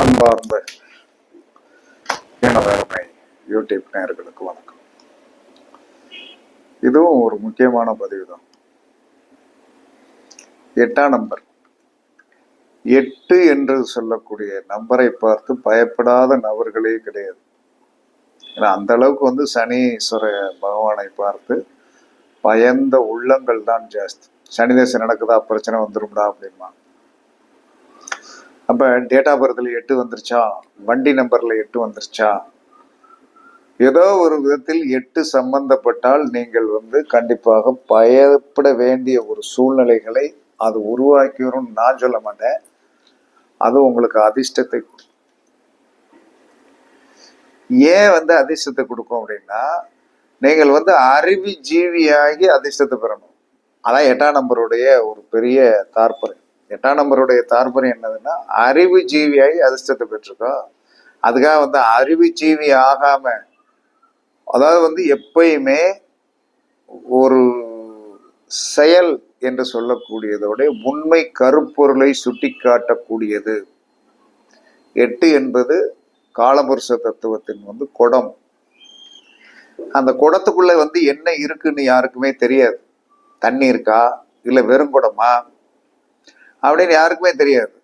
அன்பார்ந்த எனது யூடியூப் நேர்களுக்கு வணக்கம். இதுவும் ஒரு முக்கியமான பதிவு தான் எட்டாம் நம்பர். எட்டு என்று சொல்லக்கூடிய நம்பரை பார்த்து பயப்படாத நபர்களே கிடையாது. ஏன்னா அந்த அளவுக்கு வந்து சனீஸ்வர பகவானை பார்த்து பயந்த உள்ளங்கள் தான் ஜாஸ்தி. சனிதேசம் நடக்குதா பிரச்சனை வந்துடும்டா அப்படிமா அப்போ டேட் ஆஃப் பர்த்ல எட்டு வந்துருச்சா? வண்டி நம்பரில் எட்டு வந்துருச்சா? ஏதோ ஒரு விதத்தில் எட்டு சம்பந்தப்பட்டால் நீங்கள் வந்து கண்டிப்பாக பயப்பட வேண்டிய ஒரு சூழ்நிலைகளை அது உருவாக்கி வரும் நான் சொல்ல மாட்டேன். அது உங்களுக்கு அதிர்ஷ்டத்தை கொடுக்கும். ஏன் வந்து அதிர்ஷ்டத்தை கொடுக்கும் அப்படின்னா நீங்கள் வந்து அறிவு ஜீவியாகி அதிர்ஷ்டத்தை பெறணும். அதான் எட்டாம் நம்பருடைய ஒரு பெரிய தாற்பயம். எட்டாம் நம்பருடைய தாற்பயம் என்னதுன்னா அறிவு ஜீவியாகி அதிர்ஷ்டத்தை பெற்றிருக்கோம். அதுக்காக வந்து அறிவு ஜீவி ஆகாம அதாவது வந்து எப்பயுமே ஒரு செயல் என்று சொல்லக்கூடியதோட உண்மை கருப்பொருளை சுட்டி காட்டக்கூடியது எட்டு என்பது காலபுருஷ தத்துவத்தின் வந்து குடம். அந்த குடத்துக்குள்ள வந்து என்ன இருக்குன்னு யாருக்குமே தெரியாது. தண்ணி இருக்கா? இல்லை வெறும் குடமா? அப்படின்னு யாருக்குமே தெரியாது.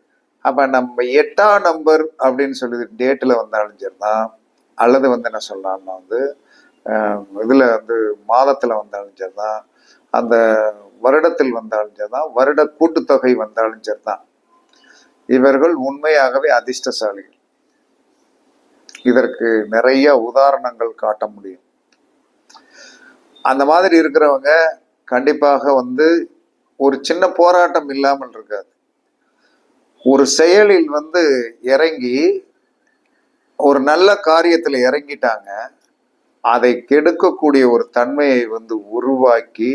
அப்போ நம்ம எட்டாம் நம்பர் அப்படின்னு சொல்லி டேட்டில் வந்தாலும் சரிதான். அல்லது வந்து என்ன சொல்லலாம்னா வந்து இதில் வந்து மாதத்தில் வந்தாலும் சரிதான். அந்த வருடத்தில் வந்தாலும் சரிதான். வருட கூட்டுத்தொகை வந்தாலும் சரிதான். இவர்கள் உண்மையாகவே அதிர்ஷ்டசாலிகள். இதற்கு நிறைய உதாரணங்கள் காட்ட முடியும். அந்த மாதிரி இருக்கிறவங்க கண்டிப்பாக வந்து ஒரு சின்ன போராட்டம் இல்லாமல் இருக்காது. ஒரு செயலில் வந்து இறங்கி ஒரு நல்ல காரியத்தில் இறங்கிட்டாங்க. அதை கெடுக்கக்கூடிய ஒரு தன்மையை வந்து உருவாக்கி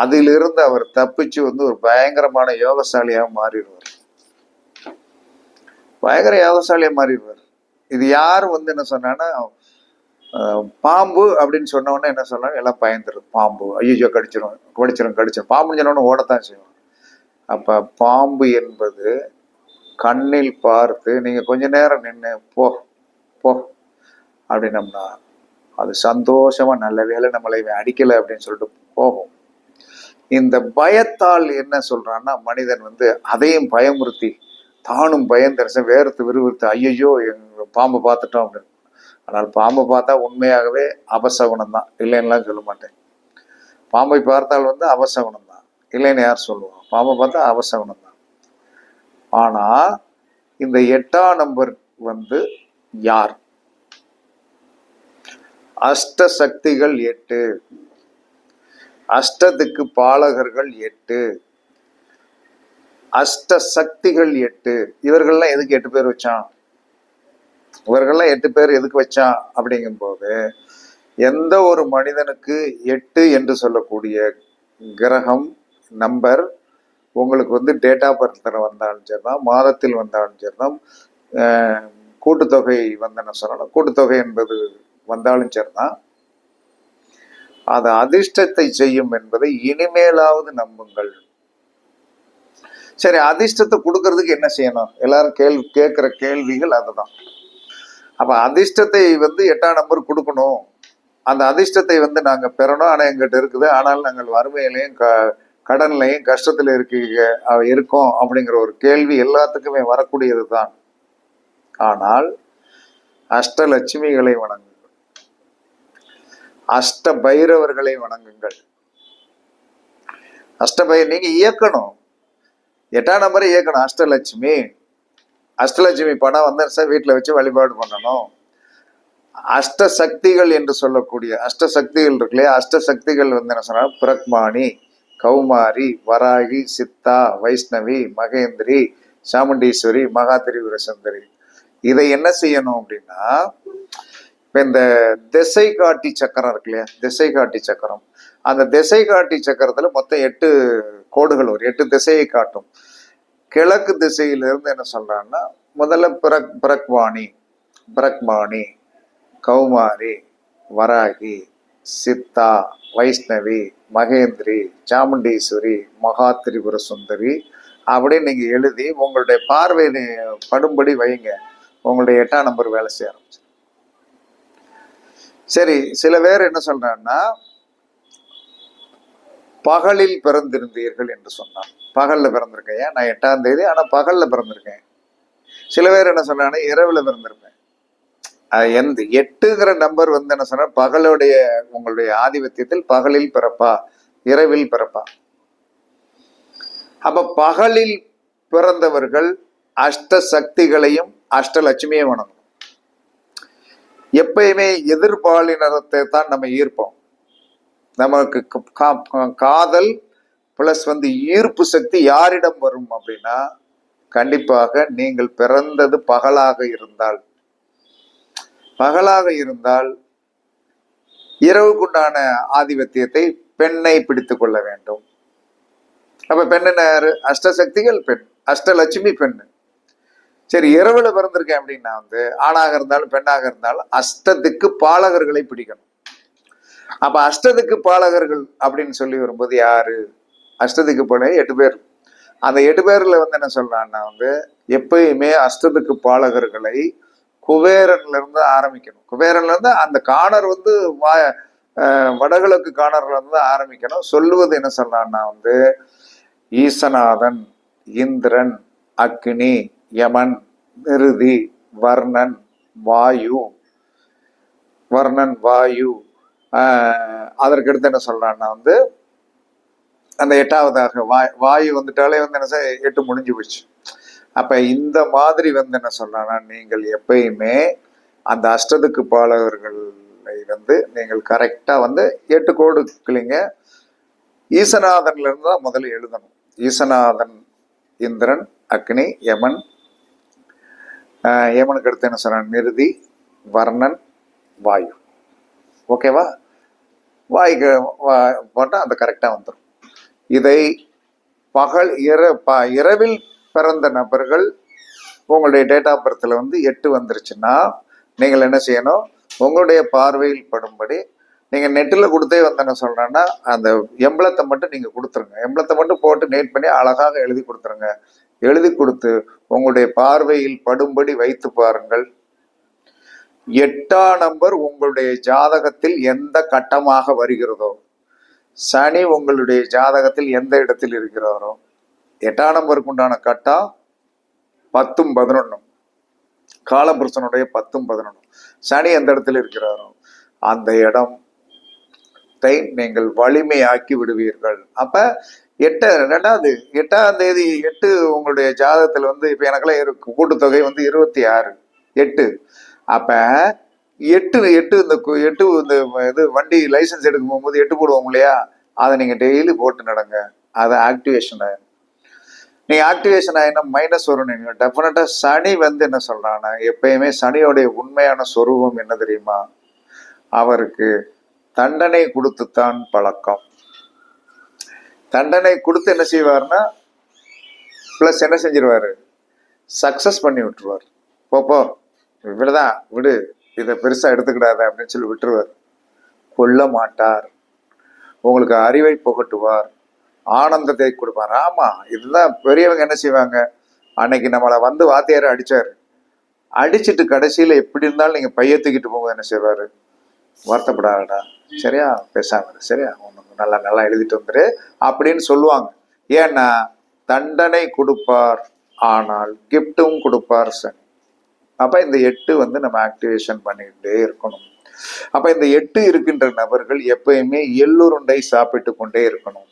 அதிலிருந்து அவர் தப்பிச்சு வந்து ஒரு பயங்கரமான யோகசாலியாக மாறிடுவார். பயங்கர யோகசாலியாக மாறிடுவார். இது யார் வந்து என்ன சொன்னான்னா பாம்பு அப்படின்னு சொன்ன என்ன சொன்னாங்க எல்லாம் பயந்துரும் பாம்பு. ஐயோ கடிச்சிடும் கடிச்சிடும் கடிச்சிடும் பாம்புன்னு சொன்ன உடனே ஓடத்தான் செய்வோம் அப்போ பாம்பு என்பது கண்ணில் பார்த்து நீங்க கொஞ்ச நேரம் நின்று போ போ அப்படின்னம்னா அது சந்தோஷமா நல்ல வேலை நம்மளை அடிக்கலை அடிக்கல அப்படின்னு சொல்லிட்டு போகும். இந்த பயத்தால் என்ன சொல்றான்னா மனிதன் வந்து அதையும் பயமுறுத்தி தானும் பயந்தரச வேர்த்து விறுவிறுத்து ஐயையோ எங்க பாம்பை பார்த்துட்டோம் அப்படின்னு. ஆனால் பாம்பை பார்த்தா உண்மையாகவே அபசகுணம் தான். இல்லைன்னுலாம் சொல்ல மாட்டேன். பாம்பை பார்த்தால் வந்து அபசகுணம் தான். இல்லைன்னு யார் சொல்லுவான் பாம்பை பார்த்தா அபசகுணம் தான். ஆனா இந்த எட்டாம் நம்பர் வந்து யார்? அஷ்ட சக்திகள் எட்டு. அஷ்டத்துக்கு பாலகர்கள் எட்டு. அஷ்ட சக்திகள் எட்டு. இவர்கள்லாம் எதுக்கு எட்டு பேர் வச்சான்? இவர்கள்லாம் எட்டு பேர் எதுக்கு வச்சான்? அப்படிங்கும்போது எந்த ஒரு மனிதனுக்கு எட்டு என்று சொல்லக்கூடிய கிரகம் நம்பர் உங்களுக்கு வந்து டேட் ஆஃப் பர்த்தில் வந்தாலும் சரிதான் மாதத்தில் வந்தாலும் சரிதான். அஹ், கூட்டுத்தொகை வந்தன சொல்லலாம் சொல்லணும். கூட்டுத்தொகை என்பது வந்தாலும் சரிதான். அது அதிர்ஷ்டத்தை செய்யும் என்பதை இனிமேலாவது நம்புங்கள். சரி அதிர்ஷ்டத்தை கொடுக்கறதுக்கு என்ன செய்யணும்? எல்லாரும் கேள்வி கேட்குற கேள்விகள் அதுதான். அப்ப அதிர்ஷ்டத்தை வந்து எட்டாம் நம்பர் கொடுக்கணும். அந்த அதிர்ஷ்டத்தை வந்து நாங்க பெறணும். ஆனா எங்கிட்ட இருக்குது. ஆனால் நாங்கள் வறுமையிலையும் க கடன்லையும் கஷ்டத்தில் இருக்கீங்க அஹ் இருக்கோம் அப்படிங்கிற ஒரு கேள்வி எல்லாத்துக்குமே வரக்கூடியது தான் ஆனால் அஷ்டலட்சுமிகளை வணங்குங்கள். அஷ்ட பைரவர்களை வணங்குங்கள். அஷ்டபை நீங்க இயக்கணும். எட்டாம் நம்பரை இயக்கணும். அஷ்டலட்சுமி. அஷ்டலட்சுமி படம் வந்தேன் சார் வீட்டில் வச்சு வழிபாடு பண்ணணும். அஷ்ட சக்திகள் என்று சொல்லக்கூடிய அஷ்ட சக்திகள் இருக்கு இல்லையா? அஷ்ட சக்திகள் வந்து என்ன சொன்னா பிரக்மானி கௌமாரி வராகி சித்தா வைஷ்ணவி மகேந்திரி சாமுண்டீஸ்வரி மகா சுந்தரி. இதை என்ன செய்யணும் அப்படின்னா இப்ப இந்த திசை காட்டி சக்கரம் இருக்கு இல்லையா? திசை காட்டி சக்கரம். அந்த திசை காட்டி சக்கரத்துல மொத்தம் எட்டு கோடுகள் வரும். எட்டு திசையை காட்டும். கிழக்கு திசையிலிருந்து என்ன சொல்றான்னா முதல்ல பிரக் பிரக்வாணி பிரக்மாணி கௌமாரி வராகி சித்தா வைஷ்ணவி மகேந்திரி சாமுண்டீஸ்வரி மகா திரிபுர சுந்தரி அப்படின்னு நீங்க எழுதி உங்களுடைய பார்வை படும்படி வைங்க. உங்களுடைய எட்டாம் நம்பர் வேலை செய்ய ஆரம்பிச்சு. சரி சில பேர் என்ன சொல்றாங்கன்னா பகலில் பிறந்திருந்தீர்கள் என்று சொன்னான். பகல்ல பிறந்திருக்கேன். ஏன்? நான் எட்டாம் தேதி ஆனா பகல்ல பிறந்திருக்கேன். சில பேர் என்ன சொன்னாங்கன்னா இரவுல பிறந்திருப்பேன். எந்த எட்டுங்கிற நம்பர் வந்து என்ன சொன்னா பகலுடைய உங்களுடைய ஆதிபத்தியத்தில் பகலில் பிறப்பா இரவில் பிறப்பா. அப்ப பகலில் பிறந்தவர்கள் அஷ்ட சக்திகளையும் அஷ்டலட்சுமியும் வணங்கும் எப்பயுமே எதிர்பாலினத்தை தான் நம்ம ஈர்ப்போம். நமக்கு கா- காதல் பிளஸ் வந்து ஈர்ப்பு சக்தி யாரிடம் வரும் அப்படின்னா கண்டிப்பாக நீங்கள் பிறந்தது பகலாக இருந்தால் பகலாக இருந்தால் இரவுக்குண்டான ஆதிபத்தியத்தை பெண்ணை பிடித்து கொள்ள வேண்டும். அப்ப பெண் அஷ்டசக்திகள் பெண் அஷ்டலட்சுமி பெண். சரி இரவுல பிறந்திருக்கேன் அப்படின்னா வந்து ஆணாக இருந்தாலும் பெண்ணாக இருந்தாலும் அஷ்டத்துக்கு பாலகர்களை பிடிக்கணும். அப்ப அஷ்டத்துக்கு பாலகர்கள் அப்படின்னு சொல்லி வரும்போது யாரு? அஷ்டத்துக்கு போன எட்டு பேர். அந்த எட்டு பேர்ல வந்து என்ன சொல்றான்னா வந்து எப்பயுமே அஷ்டத்துக்கு பாலகர்களை குபேரன்ல இருந்து ஆரம்பிக்கணும். குபேரன்ல இருந்து அந்த காணர் வந்து வா வடகிழக்கு காணர்ல இருந்து ஆரம்பிக்கணும். சொல்லுவது என்ன சொல்றான்னா வந்து ஈசநாதன் இந்திரன் அக்னி யமன் நிருதி வர்ணன் வாயு. வர்ணன் வாயு. அதற்கடுத்து என்ன சொல்றான்னா வந்து அந்த எட்டாவதாக வாய் வாயு வந்துட்டாலே வந்து என்ன செய்ய- எட்டு முடிஞ்சு போச்சு. அப்போ இந்த மாதிரி வந்து என்ன சொல்றான்னா நீங்கள் எப்பயுமே அந்த அஷ்டதுக்கு பாலகர்களை வந்து நீங்கள் கரெக்டாக வந்து எட்டு கோடு கிளிங்க தான் முதல்ல எழுதணும். ஈசநாதன் இந்திரன் அக்னி யமன். யமனுக்கு அடுத்து என்ன சொன்னான் நிருதி வர்ணன் வாயு. ஓகேவா வாய்க்கு வா- போட்டால் அந்த கரெக்டாக வந்துடும் இதை பகல் இர ப இரவில் பிறந்த நபர்கள் உங்களுடைய டேட் ஆஃப் பர்த்தில் வந்து எட்டு வந்துருச்சுன்னா நீங்கள் என்ன செய்யணும்? உங்களுடைய பார்வையில் படும்படி நீங்கள் நெட்டில் கொடுத்தே வந்தேன்னு சொன்னேன்னா சொல்கிறேன்னா அந்த எம்பளத்தை மட்டும் நீங்கள் கொடுத்துருங்க. எம்பளத்தை மட்டும் போட்டு நேட் பண்ணி அழகாக எழுதி கொடுத்துருங்க. எழுதி கொடுத்து உங்களுடைய பார்வையில் படும்படி வைத்து பாருங்கள். எட்டாம் நம்பர் உங்களுடைய ஜாதகத்தில் எந்த கட்டமாக வருகிறதோ? சனி உங்களுடைய ஜாதகத்தில் எந்த இடத்தில் இருக்கிறாரோ? எட்டாம் நம்பருக்கு உண்டான கட்டம் பத்தும் பதினொன்னும். காலபுருஷனுடைய பத்தும் பதினொன்னும். சனி எந்த இடத்துல இருக்கிறாரோ அந்த இடத்தை நீங்கள் வலிமையாக்கி விடுவீர்கள். அப்ப எட்ட ரெண்டாவது எட்டாம் தேதி எட்டு உங்களுடைய ஜாதகத்தில் வந்து இப்ப எனக்கெல்லாம் இருக்கு கூட்டுத்தொகை வந்து இருபத்தி ஆறு எட்டு. அப்ப எட்டு எட்டு இந்த எட்டு இந்த இது வண்டி லைசன்ஸ் எடுக்கும் போகும்போது எட்டு போடுவோம் இல்லையா? அதை நீங்க டெய்லி போட்டு நடங்க. அதை ஆக்டிவேஷன் ஆயிரும் நீ ஆக்டிவேஷன் ஆகினா மைனஸ் வரும் நீங்க டெஃபினட்டா சனி வந்து என்ன சொல்றான்னா எப்பயுமே சனியோடைய உண்மையான சொரூபம் என்ன தெரியுமா? அவருக்கு தண்டனை கொடுத்துத்தான் பழக்கம். தண்டனை கொடுத்து என்ன செய்வார்னா ப்ளஸ் என்ன செஞ்சிருவாரு? சக்சஸ் பண்ணி விட்டுருவார். போப்போ போ இவ்வளவுதான் விடு இதை பெருசா எடுத்துக்கிடாத அப்படின்னு சொல்லி விட்டுருவார். கொல்ல மாட்டார். உங்களுக்கு அறிவை புகட்டுவார். ஆனந்தத்தை கொடுப்பார். ஆமா இதுதான் பெரியவங்க என்ன செய்வாங்க? அன்னைக்கு நம்மளை வந்து வாத்தியார் அடிச்சாரு. அடிச்சிட்டு கடைசியில எப்படி இருந்தாலும் நீங்க பைய தூக்கிட்டு போகும்போது என்ன செய்வாரு? வருத்தப்படாதடா. சரியா? பேசாம சரியா? உனக்கு நல்லா நல்லா எழுதிட்டு வந்துரு அப்படின்னு சொல்லுவாங்க. ஏன்னா தண்டனை கொடுப்பார். ஆனால் கிஃப்ட்டும் கொடுப்பார் சனி. அப்ப இந்த எட்டு வந்து நம்ம ஆக்டிவேஷன் பண்ணிக்கிட்டே இருக்கணும். அப்ப இந்த எட்டு இருக்கின்ற நபர்கள் எப்பயுமே எள்ளுருண்டை சாப்பிட்டு கொண்டே இருக்கணும்.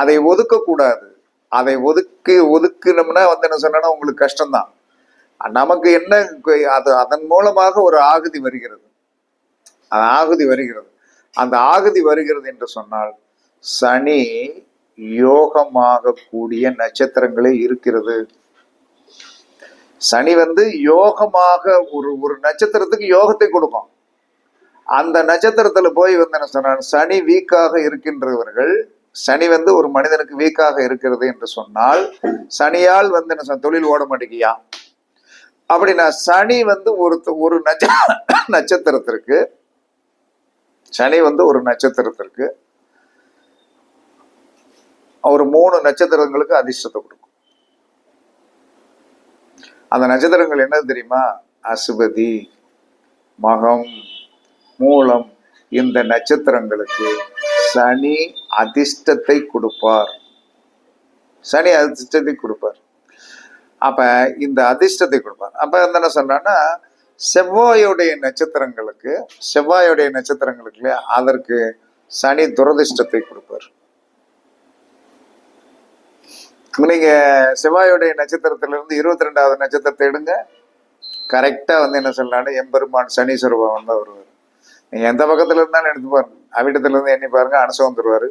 அதை ஒதுக்கக்கூடாது. அதை ஒதுக்கி ஒதுக்கினோம்னா வந்து என்ன சொன்னா உங்களுக்கு கஷ்டம்தான். நமக்கு என்ன அது அதன் மூலமாக ஒரு ஆகுதி வருகிறது. அது ஆகுதி வருகிறது. அந்த ஆகுதி வருகிறது என்று சொன்னால் சனி யோகமாக கூடிய நட்சத்திரங்களே இருக்கிறது. சனி வந்து யோகமாக ஒரு ஒரு நட்சத்திரத்துக்கு யோகத்தை கொடுக்கும். அந்த நட்சத்திரத்துல போய் வந்து என்ன சொன்னான் சனி வீக்காக இருக்கின்றவர்கள் சனி வந்து ஒரு மனிதனுக்கு வீக்காக இருக்கிறது என்று சொன்னால் சனியால் வந்து என்ன தொழில் ஓட மாட்டேங்கியா? அப்படின்னா சனி வந்து ஒரு ஒரு நட்ச நட்சத்திரத்திற்கு சனி வந்து ஒரு நட்சத்திரத்திற்கு ஒரு மூணு நட்சத்திரங்களுக்கு அதிர்ஷ்டத்தை கொடுக்கும். அந்த நட்சத்திரங்கள் என்ன தெரியுமா? அசுபதி மகம் மூலம் இந்த நட்சத்திரங்களுக்கு சனி அதிர்ஷ்டத்தை கொடுப்பார். சனி அதிர்ஷ்டத்தை கொடுப்பார். அப்ப இந்த அதிர்ஷ்டத்தை கொடுப்பார். அப்ப வந்து என்ன சொல்றான்னா செவ்வாயுடைய நட்சத்திரங்களுக்கு செவ்வாயுடைய நட்சத்திரங்களுக்கு இல்லையா, அதற்கு சனி துரதிர்ஷ்டத்தை கொடுப்பார். நீங்க செவ்வாயுடைய நட்சத்திரத்திலிருந்து இருபத்தி ரெண்டாவது நட்சத்திரத்தை எடுங்க. கரெக்டா வந்து என்ன சொல்லலாம்னா எம்பெருமான் சனீஸ்வர பகவான் தான் வருவார். நீங்க எந்த பக்கத்துல இருந்தாலும் எடுத்து பாருங்க. அவிட்டத்துலேருந்து எண்ணி பாருங்க அனுசம் வந்துருவாரு.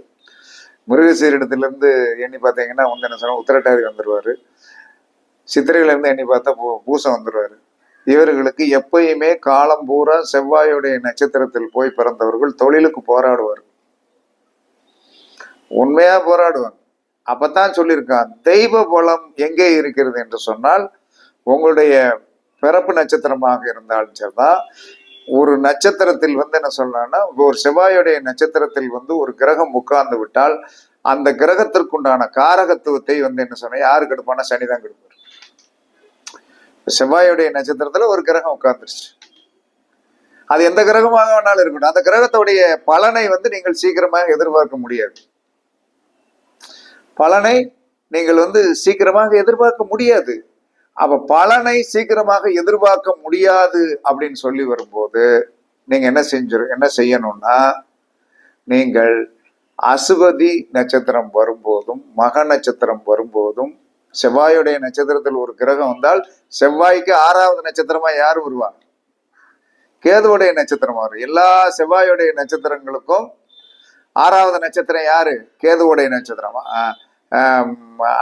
முருகசீரிடத்துலேருந்து எண்ணி பார்த்தீங்கன்னா வந்து என்ன உத்திரட்டாதி வந்துருவாரு. சித்திரையில இருந்து எண்ணி பார்த்தா பூ- பூசம் வந்துருவாரு. இவர்களுக்கு எப்பயுமே காலம் பூரா செவ்வாயுடைய நட்சத்திரத்தில் போய் பிறந்தவர்கள் தொழிலுக்கு போராடுவார். உண்மையா போராடுவாங்க. அப்பதான் சொல்லியிருக்கான் தெய்வ பலம் எங்கே இருக்கிறது என்று சொன்னால் உங்களுடைய பிறப்பு நட்சத்திரமாக இருந்தாலும் சரிதான் ஒரு நட்சத்திரத்தில் வந்து என்ன சொல்லலாம்னா ஒரு செவ்வாயுடைய நட்சத்திரத்தில் வந்து ஒரு கிரகம் உட்கார்ந்து விட்டால் அந்த கிரகத்திற்குண்டான காரகத்துவத்தை வந்து என்ன சொன்னா யாரு கெடுப்பானா சனிதான் கெடுப்பார். செவ்வாயுடைய நட்சத்திரத்துல ஒரு கிரகம் உட்கார்ந்துருச்சு. அது எந்த கிரகமாக வேணாலும் இருக்கட்டும். அந்த கிரகத்துடைய பலனை வந்து நீங்கள் சீக்கிரமாக எதிர்பார்க்க முடியாது. பலனை நீங்கள் வந்து சீக்கிரமாக எதிர்பார்க்க முடியாது. அப்ப பலனை சீக்கிரமாக எதிர்பார்க்க முடியாது அப்படின்னு சொல்லி வரும்போது நீங்க என்ன செஞ்சு என்ன செய்யணும்னா நீங்கள் அசுவதி நட்சத்திரம் வரும்போதும் மக நட்சத்திரம் வரும்போதும் செவ்வாயுடைய நட்சத்திரத்தில் ஒரு கிரகம் வந்தால் செவ்வாய்க்கு ஆறாவது நட்சத்திரமா யார் வருவாங்க? கேதுவுடைய நட்சத்திரம் வரும். எல்லா செவ்வாயுடைய நட்சத்திரங்களுக்கும் ஆறாவது நட்சத்திரம் யாரு? கேதுவுடைய நட்சத்திரமா.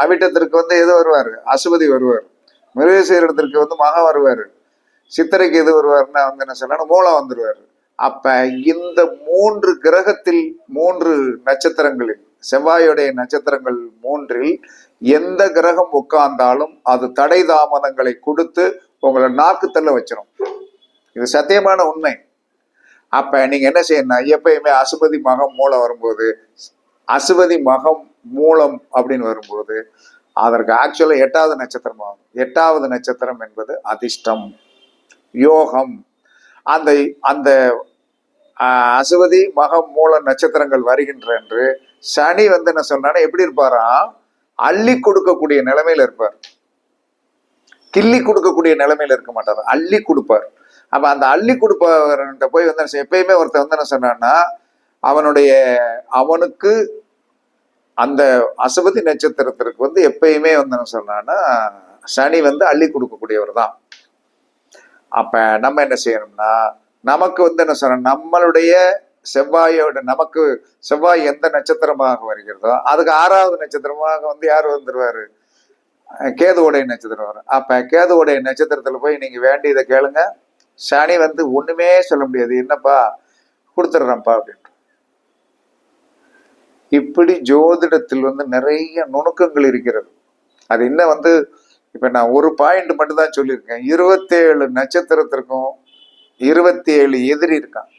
அவிட்டத்திற்கு வந்து எது வருவார். அசுபதி வருவார். மிருகசீரத்திற்கு வந்து மகா வருவார். சித்திரைக்கு எது வருவார்னா வந்து என்ன சொல்லணும் மூலம் வந்துடுவார் அப்ப இந்த மூன்று கிரகத்தில் மூன்று நட்சத்திரங்களில் செவ்வாயுடைய நட்சத்திரங்கள் மூன்றில் எந்த கிரகம் உட்கார்ந்தாலும் அது தடை தாமதங்களை கொடுத்து உங்களை நாக்கு தள்ள வச்சிரும். இது சத்தியமான உண்மை. அப்ப நீங்க என்ன செய்யணும் எப்பயுமே அசுபதி மகம் மூலம் வரும்போது அசுபதி மகம் மூலம் அப்படின்னு வரும்போது அதற்கு ஆக்சுவலாக எட்டாவது நட்சத்திரம் ஆகும். எட்டாவது நட்சத்திரம் என்பது அதிர்ஷ்டம் யோகம். அந்த அந்த அசுவதி மகம் மூல நட்சத்திரங்கள் வருகின்ற என்று சனி வந்து என்ன சொன்னா எப்படி இருப்பாராம் அள்ளி கொடுக்கக்கூடிய நிலைமையில இருப்பார். கிள்ளி கொடுக்கக்கூடிய நிலைமையில இருக்க மாட்டார். அள்ளி கொடுப்பார். அப்ப அந்த அள்ளி கொடுப்பவர்கிட்ட போய் வந்து எப்பயுமே ஒருத்தர் வந்து என்ன சொன்னான்னா அவனுடைய அவனுக்கு அந்த அசுபதி நட்சத்திரத்திற்கு வந்து எப்பயுமே வந்து என்ன சொன்னான்னா சனி வந்து அள்ளி கொடுக்கக்கூடியவர் தான் அப்ப நம்ம என்ன செய்யணும்னா நமக்கு வந்து என்ன சொல்றோம் நம்மளுடைய செவ்வாயோட நமக்கு செவ்வாய் எந்த நட்சத்திரமாக வருகிறதோ அதுக்கு ஆறாவது நட்சத்திரமாக வந்து யார் வந்துருவாரு? கேதுவோடைய நட்சத்திரம் வரும். அப்ப கேதுவோடைய நட்சத்திரத்துல போய் நீங்க வேண்டியதை கேளுங்க. சனி வந்து ஒண்ணுமே சொல்ல முடியாது. என்னப்பா? கொடுத்துட்றேன்ப்பா அப்படின்னு. இப்படி ஜோதிடத்தில் வந்து நிறைய நுணுக்கங்கள் இருக்கிறது. அது இன்னும் வந்து இப்ப நான் ஒரு பாயிண்ட் மட்டும் தான் சொல்லியிருக்கேன். இருபத்தேழு நட்சத்திரத்திற்கும் இருபத்தி ஏழு எதிரி இருக்கான்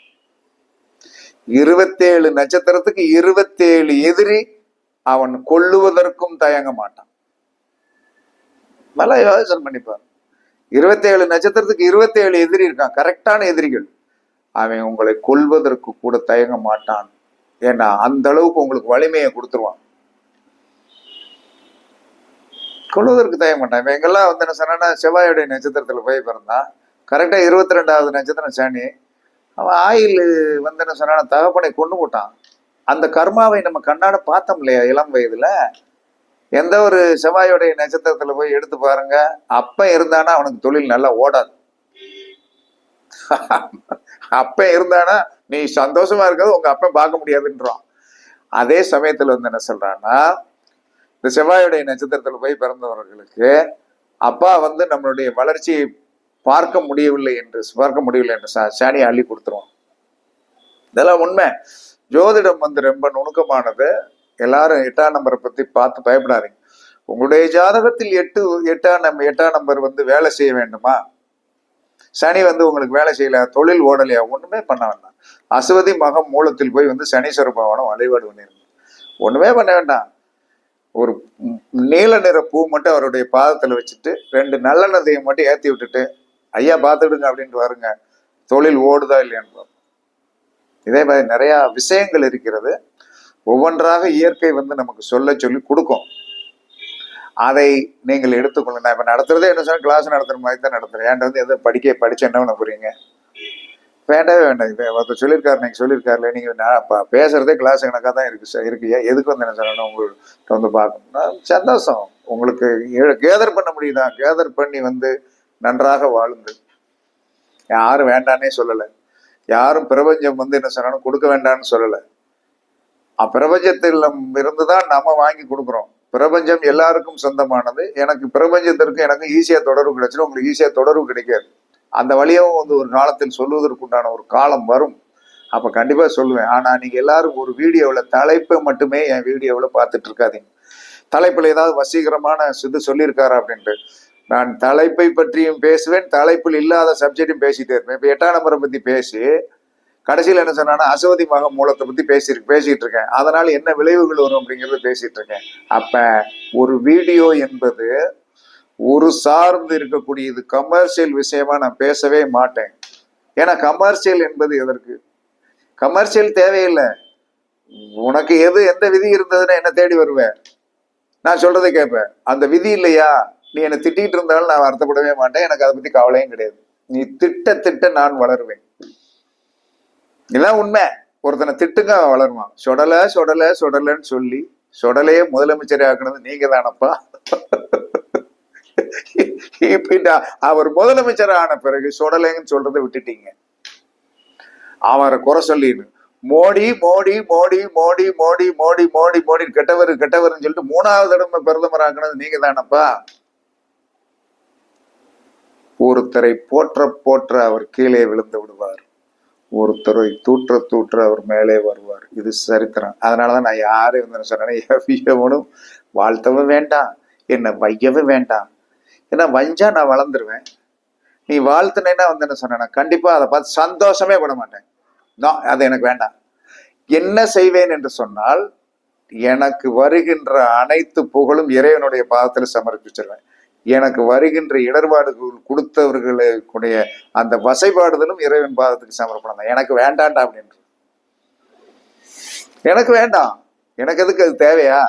இருபத்தேழு நட்சத்திரத்துக்கு இருபத்தேழு எதிரி அவன் கொள்ளுவதற்கும் தயங்க மாட்டான். நல்லா யோசனை பண்ணிப்பார் இருபத்தேழு நட்சத்திரத்துக்கு இருபத்தேழு எதிரி இருக்கான். கரெக்டான எதிரிகள். அவன் உங்களை கொல்வதற்கு கூட தயங்க மாட்டான். ஏன்னா அந்த அளவுக்கு உங்களுக்கு வலிமையை கொடுத்துருவான். கொள்வதற்கு தயங்க மாட்டான். இவன் எங்கெல்லாம் வந்து என்ன சொன்னா செவ்வாயுடைய நட்சத்திரத்தில் போய் பிறந்தான். கரெக்டாக இருபத்தி ரெண்டாவது நட்சத்திரம் சனி. அவன் ஆயில் வந்து என்ன சொன்னா தகப்பனை கொண்டு போட்டான். அந்த கர்மாவை நம்ம கண்ணாட பார்த்தோம் இல்லையா இளம் வயதுல? எந்த ஒரு செவ்வாயுடைய நட்சத்திரத்தில் போய் எடுத்து பாருங்க அப்ப இருந்தானா அவனுக்கு தொழில் நல்லா ஓடாது. அப்ப இருந்தானா நீ சந்தோஷமா இருக்கிறது உங்க அப்பன் பார்க்க முடியாதுன்றான். அதே சமயத்துல வந்து என்ன சொல்றான்னா இந்த செவ்வாயுடைய நட்சத்திரத்துல போய் பிறந்தவர்களுக்கு அப்பா வந்து நம்மளுடைய வளர்ச்சியை பார்க்க முடியவில்லை என்று பார்க்க முடியவில்லை என்று சா- அள்ளி கொடுத்துருவான். இதெல்லாம் உண்மை. ஜோதிடம் வந்து ரொம்ப நுணுக்கமானது. எல்லாரும் எட்டாம் நம்பரை பத்தி பார்த்து பயப்படாதீங்க. உங்களுடைய ஜாதகத்தில் எட்டு எட்டாம் நம்பர் எட்டாம் நம்பர் வந்து வேலை செய்ய வேண்டுமா? சனி வந்து உங்களுக்கு வேலை செய்யல தொழில் ஓடலையா? ஒண்ணுமே பண்ண வேண்டாம். அசுவதி மகம் மூலத்தில் போய் வந்து சனீஸ்வர பகவானை வழிபாடு பண்ணிருங்க ஒண்ணுமே பண்ண வேண்டாம். ஒரு நீல நிற பூ மட்டும் அவருடைய பாதத்துல வச்சுட்டு ரெண்டு நல்லெண்ணத்தையும் மட்டும் ஏத்தி விட்டுட்டு ஐயா பார்த்துடுங்க அப்படின்ட்டு வருங்க. தொழில் ஓடுதா இல்லையான்னு இதே மாதிரி நிறைய விஷயங்கள் இருக்கிறது. ஒவ்வொன்றாக இயற்கை வந்து நமக்கு சொல்ல சொல்லி கொடுக்கும். அதை நீங்கள் எடுத்துக்கொள்ள நான் இப்ப நடத்துறதே என்ன சொன்னா கிளாஸ் நடத்துற மாதிரி தான் நடத்துறேன். ஏன்டா வந்து எதை படிக்க படிச்சு என்ன பண்ண போறீங்க? வேண்டவே வேண்டாம். இது ஒருத்தர் சொல்லியிருக்காரு நீங்கள் சொல்லியிருக்காருல நீங்கள் நான் பேசுறதே கிளாஸ் கணக்காக தான் இருக்கு சார் இருக்கு. ஏன் எதுக்கு வந்து என்ன சொல்லணும்? உங்கள்கிட்ட வந்து பார்க்கணும்னா சந்தோஷம். உங்களுக்கு கேதர் பண்ண முடியுதா? கேதர் பண்ணி வந்து நன்றாக வாழுங்கள். யாரும் வேண்டான்னே சொல்லலை. யாரும் பிரபஞ்சம் வந்து என்ன சொல்லணும்? கொடுக்க வேண்டாம்னு சொல்லலை. பிரபஞ்சத்தில் இருந்து தான் நம்ம வாங்கி கொடுக்குறோம். பிரபஞ்சம் எல்லாருக்கும் சொந்தமானது. எனக்கு பிரபஞ்சத்திற்கு எனக்கு ஈஸியாக தொடர்பு கிடைச்சிடும் உங்களுக்கு ஈஸியாக தொடர்பு கிடைக்காது. அந்த வழியாகவும் வந்து ஒரு காலத்தில் சொல்லுவதற்குண்டான ஒரு காலம் வரும். அப்போ கண்டிப்பாக சொல்லுவேன். ஆனால் நீங்கள் எல்லாரும் ஒரு வீடியோவில் தலைப்பை மட்டுமே என் வீடியோவில் பார்த்துட்டு இருக்காதீங்க. தலைப்பில் ஏதாவது வசீகரமான இது சொல்லியிருக்காரா அப்படின்ட்டு. நான் தலைப்பை பற்றியும் பேசுவேன். தலைப்பில் இல்லாத சப்ஜெக்டும் பேசிட்டே இருப்பேன். இப்போ எட்டாம் நம்பரை பற்றி பேசி கடைசியில் என்ன சொன்னான்னா அசவதி மக மூலத்தை பற்றி பேசி பேசிகிட்டு இருக்கேன். அதனால் என்ன விளைவுகள் வரும் அப்படிங்கிறத பேசிகிட்டு இருக்கேன். அப்போ ஒரு வீடியோ என்பது ஒரு சார்ந்து இருக்கக்கூடியது கமர்ஷியல் விஷயமா நான் பேசவே மாட்டேன். ஏன்னா கமர்ஷியல் என்பது எதற்கு? கமர்ஷியல் தேவையில்லை. உனக்கு எது எந்த விதி இருந்ததுன்னா என்ன தேடி வருவேன் நான் சொல்றதை கேட்பேன். அந்த விதி இல்லையா? நீ என்னை திட்டிட்டு இருந்தாலும் நான் வருத்தப்படவே மாட்டேன். எனக்கு அதை பத்தி கவலையும் கிடையாது. நீ திட்ட திட்ட நான் வளருவேன். இதான் உண்மை. ஒருத்தனை திட்டுங்க அவன் வளருவான். சுடல சுடல சொடலன்னு சொல்லி சொடலையே முதலமைச்சர் ஆக்குனது நீங்க தானப்பா இப்ப அவர் முதலமைச்சர் ஆன பிறகு சுடலைன்னு சொல்றதை விட்டுட்டீங்க அவரை குறை சொல்லிடு மோடி மோடி மோடி மோடி மோடி மோடி மோடி மோடி கெட்டவர் கெட்டவர்னு சொல்லிட்டு மூணாவது தடவை பிரதமர் ஆக்குனது நீங்க தானப்பா ஒருத்தரை போற்ற போற்ற அவர் கீழே விழுந்து விடுவார் ஒருத்தரை தூற்ற தூற்ற அவர் மேலே வருவார் இது சரித்திரம் அதனாலதான் நான் யாரும் வந்து என்ன சொன்னேன் எவனும் வாழ்த்தவும் வேண்டாம் என்னை வையவும் வேண்டாம் ஏன்னா வஞ்சா நான் வளர்ந்துருவேன். நீ வாழ்த்துனேன்னா வந்து என்ன சொன்னேன்னா கண்டிப்பா அதை பார்த்து சந்தோஷமே பட மாட்டேன். நான் அது எனக்கு வேண்டாம். என்ன செய்வேன் என்று சொன்னால் எனக்கு வருகின்ற அனைத்து புகழும் இறைவனுடைய பாதத்தில் சமர்ப்பிச்சிருவேன் எனக்கு வருகின்ற இடர்பாடுகள் கொடுத்தவர்களுடைய அந்த வசைபாடுதலும் இறைவன் பாதத்துக்கு சமர்ப்பணம் தான். எனக்கு வேண்டாண்டா அப்படின்ற எனக்கு வேண்டாம். எனக்கு எதுக்கு அது தேவையா?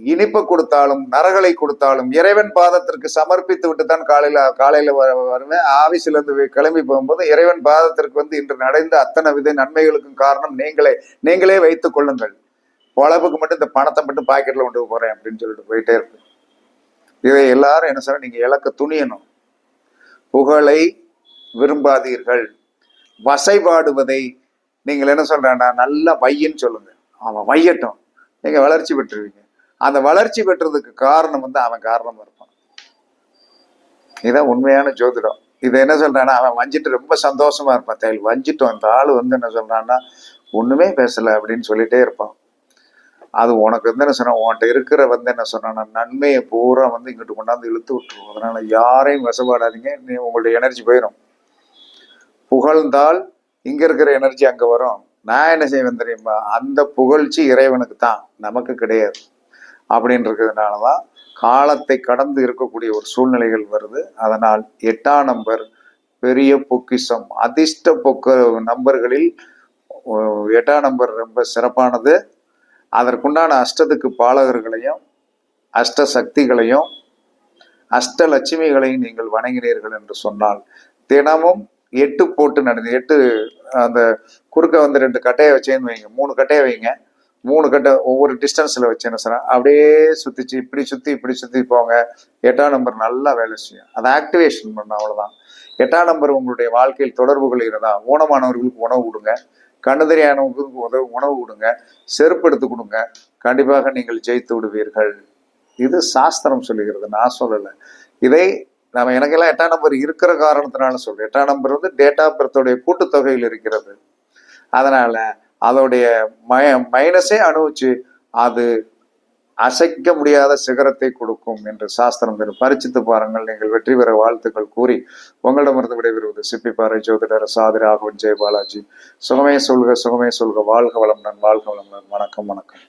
இனிப்பு கொடுத்தாலும் நரகளை கொடுத்தாலும் இறைவன் பாதத்திற்கு சமர்ப்பித்து விட்டு தான் காலையில காலையில வ- வருவேன். ஆபீஸ்ல இருந்து கிளம்பி போகும்போது இறைவன் பாதத்திற்கு வந்து இன்று நடந்த அத்தனை வித நன்மைகளுக்கும் காரணம் நீங்களே நீங்களே வைத்துக் கொள்ளுங்கள். பொழப்புக்கு மட்டும் இந்த பணத்தை மட்டும் பாக்கெட்ல கொண்டு போறேன் அப்படின்னு சொல்லிட்டு போயிட்டே இருக்கு. இதை எல்லாரும் என்ன சொல்ற நீங்க இலக்க துணியணும். புகழை விரும்பாதீர்கள். வசைபாடுவதை நீங்கள் என்ன சொல்றேன்னா நல்லா வையன்னு சொல்லுங்க. அவன் வையட்டும். நீங்க வளர்ச்சி பெற்றுருவீங்க அந்த வளர்ச்சி பெற்றதுக்கு காரணம் வந்து அவன் காரணமா இருப்பான். இதுதான் உண்மையான ஜோதிடம். இதை என்ன சொல்றான்னா அவன் வஞ்சிட்டு ரொம்ப சந்தோஷமா இருப்பான். தையல் வஞ்சிட்டோம் அந்த ஆள் வந்து என்ன சொல்றான்னா ஒண்ணுமே பேசல அப்படின்னு சொல்லிட்டே இருப்பான். அது உனக்கு வந்து என்ன சொன்ன உன்கிட்ட இருக்கிற வந்து என்ன சொன்னா நன்மையை பூரா வந்து இங்கிட்டு கொண்டாந்து இழுத்து விட்டுருவோம் அதனால யாரையும் வசப்பாடாதீங்க. நீ உங்களுடைய எனர்ஜி போயிடும் புகழ்ந்தால் இங்க இருக்கிற எனர்ஜி அங்க வரும். நான் என்ன செய்வேன் தெரியுமா? அந்த புகழ்ச்சி இறைவனுக்கு தான் நமக்கு கிடையாது. அப்படின்னு இருக்கிறதுனாலதான் காலத்தை கடந்து இருக்கக்கூடிய ஒரு சூழ்நிலைகள் வருது. அதனால் எட்டாம் நம்பர் பெரிய பொக்கிஷம் அதிர்ஷ்ட பொக்க நம்பர்களில் எட்டாம் நம்பர் ரொம்ப சிறப்பானது. அதற்குண்டான அஷ்டத்துக்கு பாலகர்களையும் அஷ்ட சக்திகளையும் அஷ்ட லட்சுமிகளையும் நீங்கள் வணங்கினீர்கள் என்று சொன்னால் தினமும் எட்டு போட்டு நடந்து எட்டு அந்த குறுக்க வந்து ரெண்டு கட்டையை வச்சேன்னு வைங்க மூணு கட்டையை வைங்க மூணு கட்ட ஒவ்வொரு டிஸ்டன்ஸில் வச்சு என்ன சொன்னால் அப்படியே சுற்றிச்சு இப்படி சுற்றி இப்படி சுற்றி போங்க. எட்டாம் நம்பர் நல்லா வேலை செய்யும். அதை ஆக்டிவேஷன் பண்ண அவ்வளோதான் எட்டாம் நம்பர் உங்களுடைய வாழ்க்கையில் தொடர்பு கொள்கிறதா ஊனமானவர்களுக்கு உணவு கொடுங்க. கண்ணு தெரியாதவங்களுக்கு உதவு உணவு கொடுங்க. செருப்பு எடுத்து கொடுங்க. கண்டிப்பாக நீங்கள் ஜெயித்து விடுவீர்கள். இது சாஸ்திரம் சொல்லுகிறது. நான் சொல்லலை. இதை நம்ம எனக்கெல்லாம் எட்டாம் நம்பர் இருக்கிற காரணத்தினால சொல்றேன். எட்டாம் நம்பர் வந்து டேட் ஆஃப் பர்த்தோடைய கூட்டுத்தொகையில் இருக்கிறது. அதனால அதோடைய மய மைனஸே அனுபவிச்சு அது அசைக்க முடியாத சிகரத்தை கொடுக்கும் என்று சாஸ்திரம் பெறும் பரிச்சித்து பாருங்கள். நீங்கள் வெற்றி பெற வாழ்த்துக்கள் கூறி உங்களிடமிருந்து விடைபெறுவது சிப்பிப்பாறை ஜோதிடர் சாதி ராகவன் ஜெய பாலாஜி சுகமே சொல்க சுகமே சொல்க. வாழ்க வளமுடன் வாழ்க வளமுடன். வணக்கம் வணக்கம்.